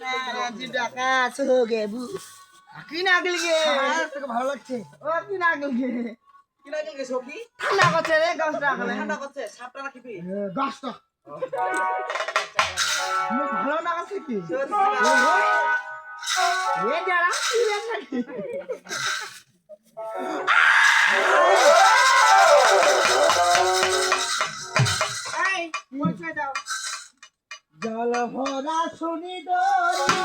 নারাজি ডাকা সোগে বু কি নাগল গে তোকে ভালো লাগছে ও কি নাগল গে কি লাগে গে সখী ঠান্ডা করছে রে গাছ ভালো লাগাচ্ছে কি জল ভরা শুনি দরি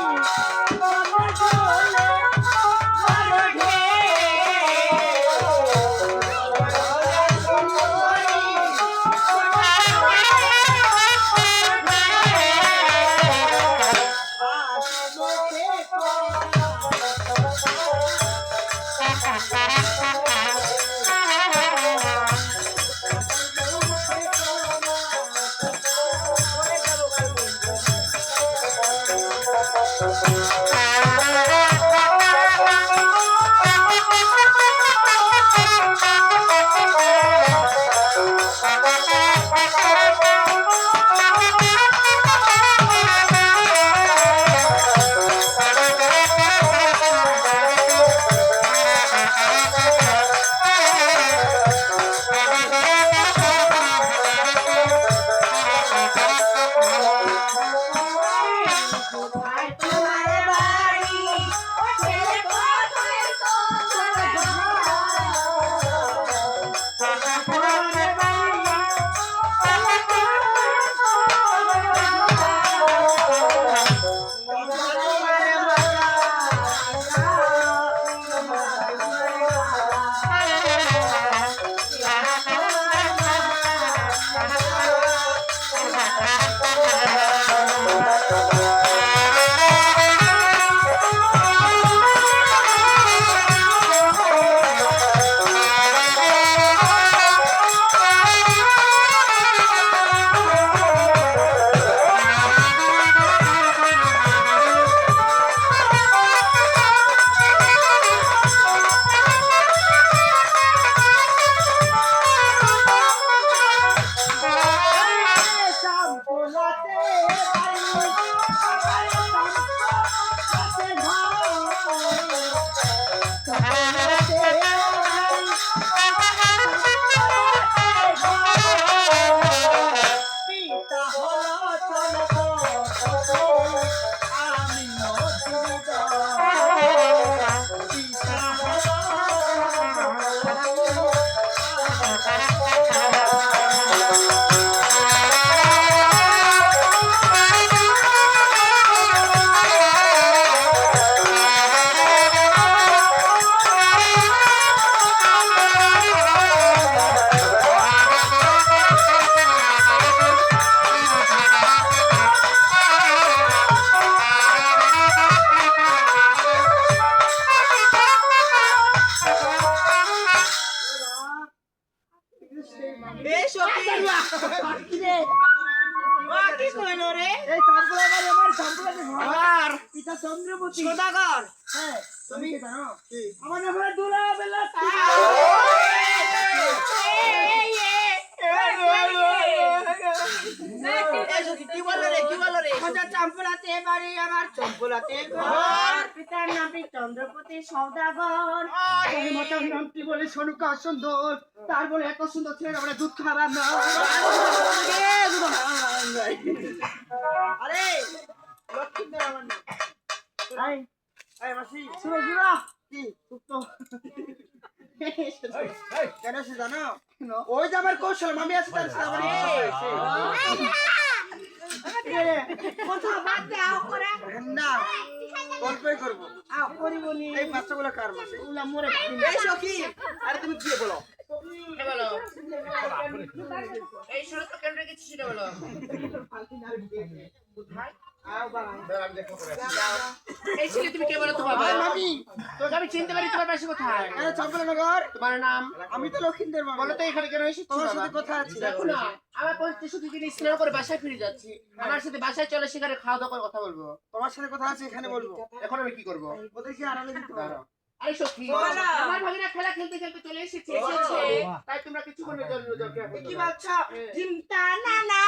তুমি জানো আমার নাম হলো দুলা বেলা আমার চম্পলাতে ঘর। পিতার নামটি চন্দ্রপতি সৌদাগর। মাতার নামটি বলে? সনুকা সুন্দর। তার বলে এত সুন্দর ছেলে আমরা দুধ খাবার না। আরে। আমার ওই যে আমার কৌশল মামি আছে তার গল্পই করব। এই বাচ্চাগুলো কার মাসি? মরে এই সখী আরে তুমি কি বলো। বলো? এই শুরু তো কেন রেখেছিস সেটা বলো। আও বাবা। এই ছেলে তুমি কে বলো তো বাবা? মামি। তোকে আমি তোমার বাসা কোথায়? আরে চম্পলনগর। তোমার নাম? আমি তো লক্ষিন্দর বলো তো এখানে কেন এসেছ তোমার সাথে কথা আছে। দেখো না আমার পঁচিশ দিন স্নান করে বাসায় ফিরে যাচ্ছি। আমার সাথে বাসায় চলে সেখানে খাওয়া দাওয়া করে কথা বলব। তোমার সাথে কথা আছে এখানে বলব। এখন আমি কি করব? ওদেরকে আড়ালে দিতে পারো আরে সখী আমার ভাগিনা খেলা খেলতে খেলতে চলে এসেছে এসেছে। তাই তোমরা কিছু করবে জল কি বাচ্চা চিন্তা না না।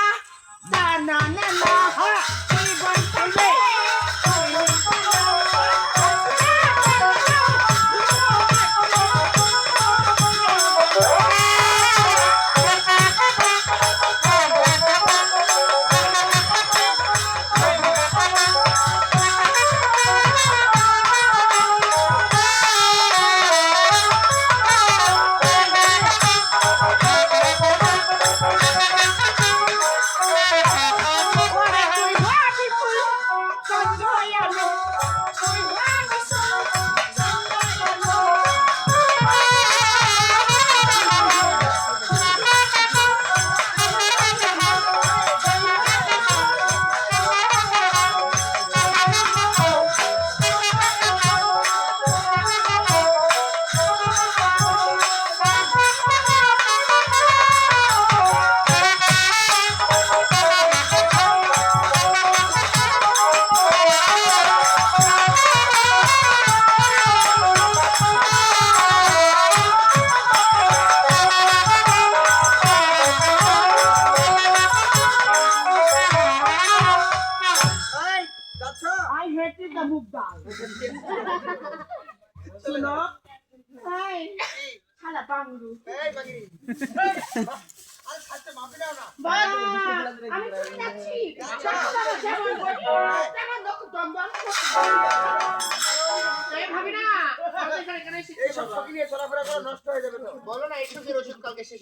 নষ্ট হয়ে যাবে তো। বলো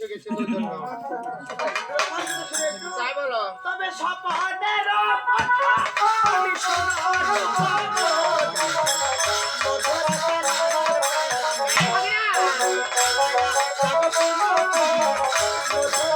হয়ে গেছে তাই বলো। তবে সপনের কথা আমি শোনা Oh, oh, oh.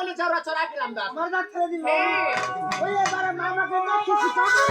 বলে যাওরা চড়া দিলাম দা মরদা ছেড়ে দিল হ্যাঁ। ওই এবারে মামাকে না কিছু কামড়ে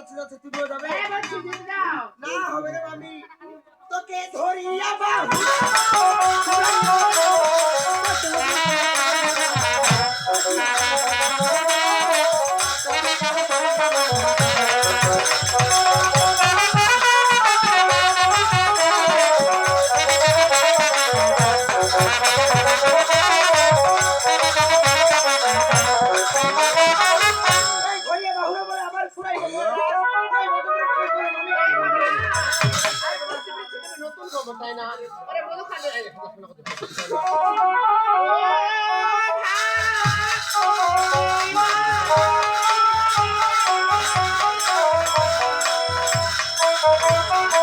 যাচ্ছে যাচ্ছে তুমিও যাবে না হবে না আমি তোকে ধরিয়া বাহু Música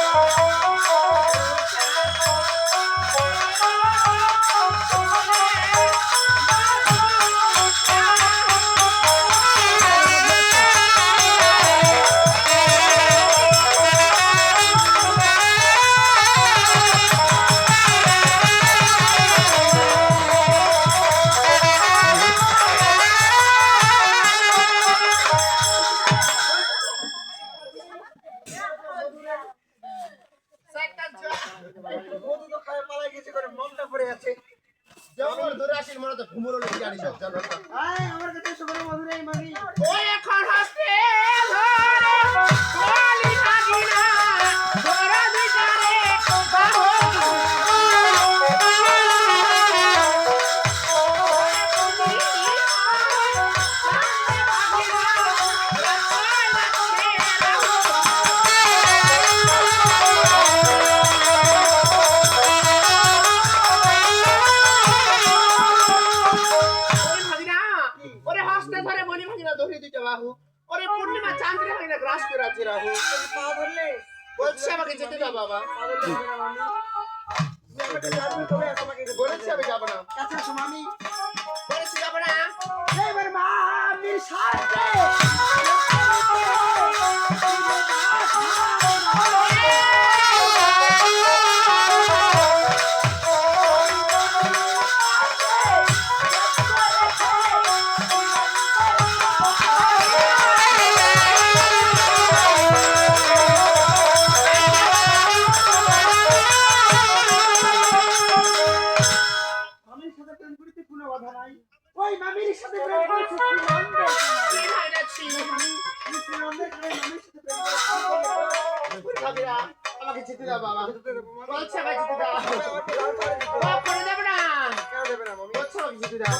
সাহায্য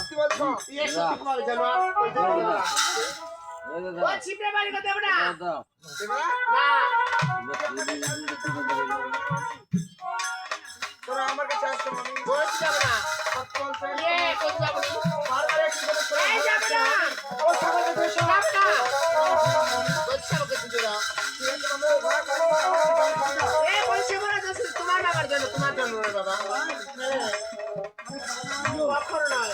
আসতে বলছো ইয়ে সত্যি পাবে জানো ও ছিপড়ে বাড়ি কথা বড়া না। তোরা আমার কাছে আসতে মামি ইয়ে, বলছি তোমার বাবার জন্য তোমার জন্য। বাবা কখন নয়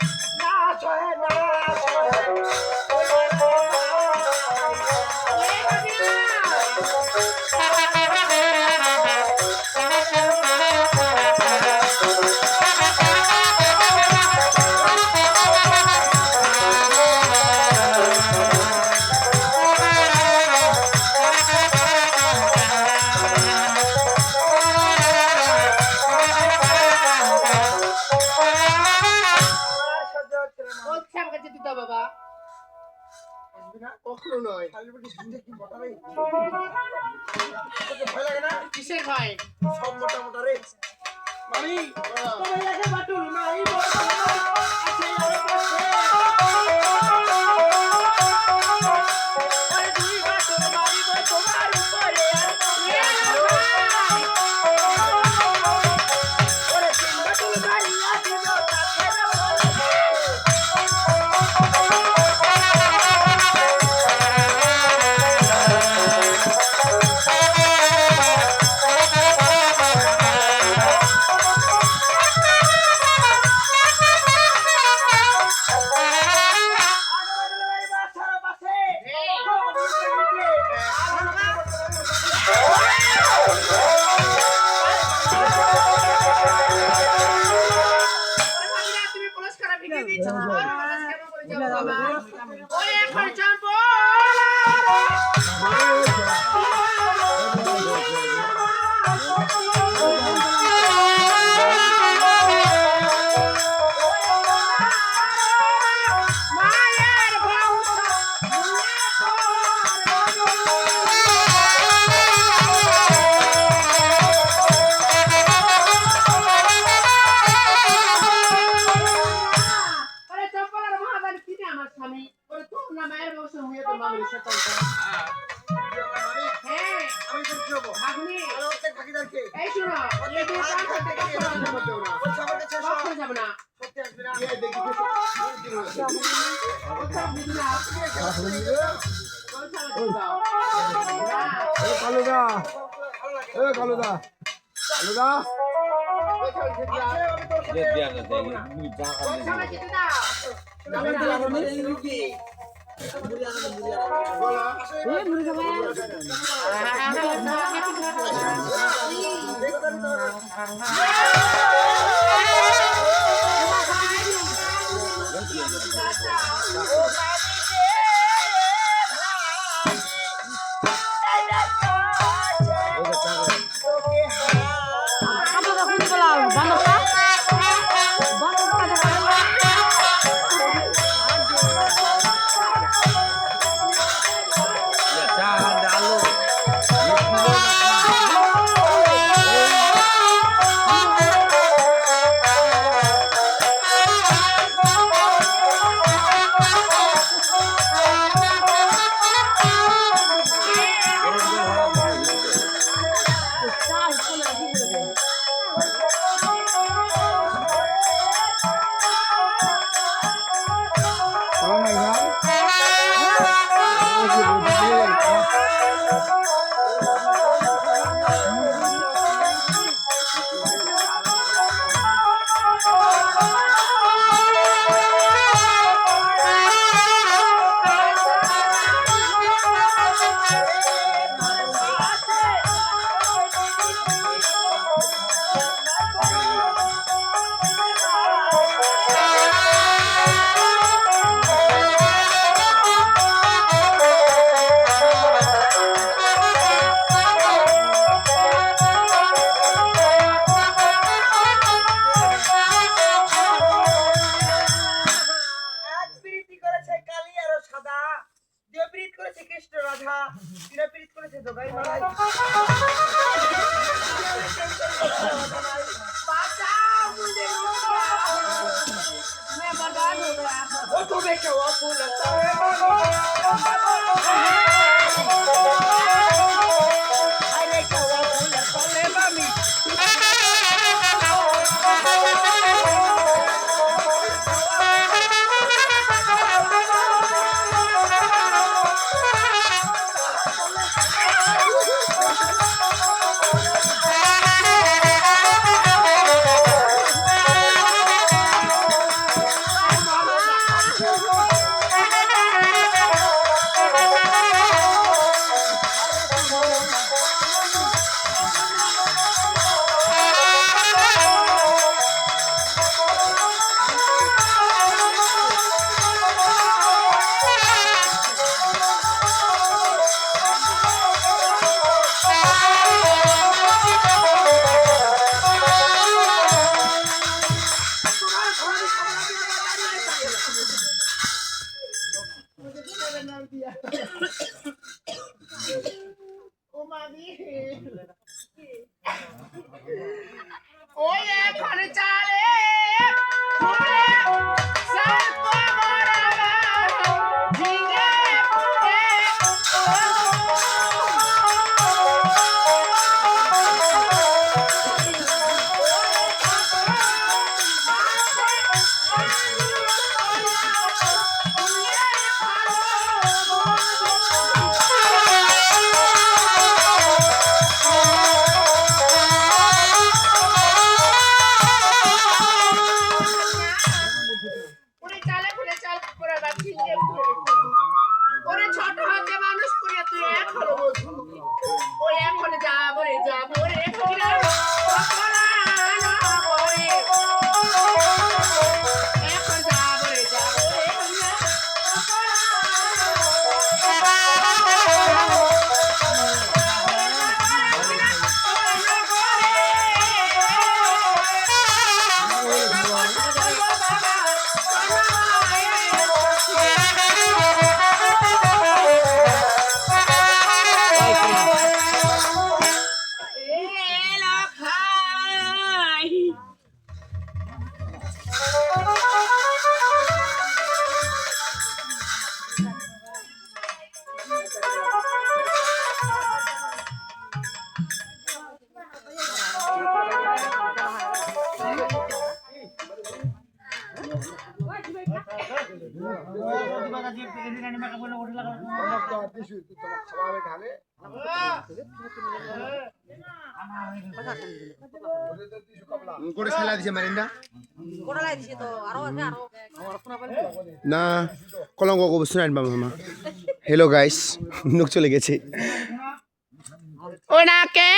mine. Bye-bye. কালুদা এ কালুদা কালুদা দিয়া Oh, শ্রীকৃষ্ণ রাধা চিরাপীড়িত করেছে জগাই মারাই ও তুমি কেউ অফুল যাব না, কলঙ্ক শোনান বাবা মামা। হ্যালো গাইস লোক চলে গেছে। ওনাকে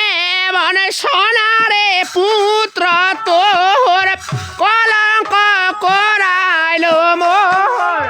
মনে সোনারে পুত্র, তোর কলঙ্ক করাইল মোহর